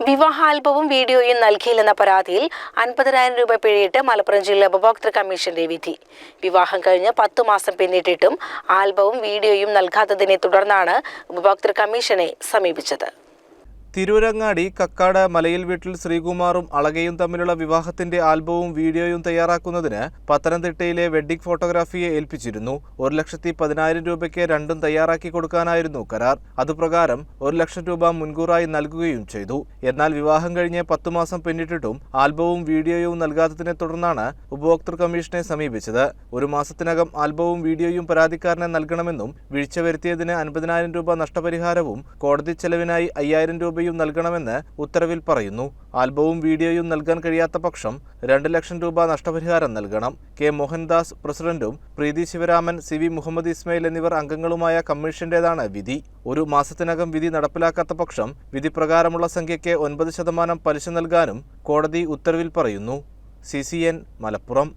വിവാഹാൽബവും വീഡിയോയും നൽകിയില്ലെന്ന പരാതിയിൽ അൻപതിനായിരം രൂപ പിഴയിട്ട് മലപ്പുറം ജില്ലാ ഉപഭോക്തൃ കമ്മീഷന്റെ വിധി. വിവാഹം കഴിഞ്ഞ് പത്തു മാസം പിന്നിട്ടിട്ടും ആൽബവും വീഡിയോയും നൽകാത്തതിനെ തുടർന്നാണ് ഉപഭോക്തൃ കമ്മീഷനെ സമീപിച്ചത്. തിരൂരങ്ങാടി കക്കാട് മലയിൽ വീട്ടിൽ ശ്രീകുമാറും അളകയും തമ്മിലുള്ള വിവാഹത്തിന്റെ ആൽബവും വീഡിയോയും തയ്യാറാക്കുന്നതിന് പത്തനംതിട്ടയിലെ വെഡ്ഡിംഗ് ഫോട്ടോഗ്രാഫിയെ ഏൽപ്പിച്ചിരുന്നു. ഒരു ലക്ഷത്തി പതിനായിരം രൂപയ്ക്ക് രണ്ടും തയ്യാറാക്കി കൊടുക്കാനായിരുന്നു കരാർ. അതുപ്രകാരം ഒരു ലക്ഷം രൂപ മുൻകൂറായി നൽകുകയും ചെയ്തു. എന്നാൽ വിവാഹം കഴിഞ്ഞ് പത്തു മാസം പിന്നിട്ടിട്ടും ആൽബവും വീഡിയോയും നൽകാത്തതിനെ തുടർന്നാണ് ഉപഭോക്തൃ കമ്മീഷനെ സമീപിച്ചത്. ഒരു മാസത്തിനകം ആൽബവും വീഡിയോയും പരാതിക്കാരനെ നൽകണമെന്നും വീഴ്ച വരുത്തിയതിന് അൻപതിനായിരം രൂപ നഷ്ടപരിഹാരവും കോടതി ചെലവിനായി അയ്യായിരം രൂപയും നൽകണമെന്ന് ഉത്തരവിൽ പറയുന്നു. ആൽബവും വീഡിയോയും നൽകാൻ കഴിയാത്ത പക്ഷം രണ്ട് ലക്ഷം രൂപ നഷ്ടപരിഹാരം നൽകണം. കെ മോഹൻദാസ് പ്രസിഡന്റും പ്രീതി ശിവരാമൻ സി വി മുഹമ്മദ് ഇസ്മയിൽ എന്നിവർ അംഗങ്ങളുമായ കമ്മീഷന്റേതാണ് വിധി. ഒരു മാസത്തിനകം വിധി നടപ്പിലാക്കാത്ത പക്ഷം വിധി പ്രകാരമുള്ള സംഖ്യയ്ക്ക് ഒൻപത് ശതമാനം പലിശ നൽകാനും കോടതി ഉത്തരവിൽ പറയുന്നു. സി മലപ്പുറം.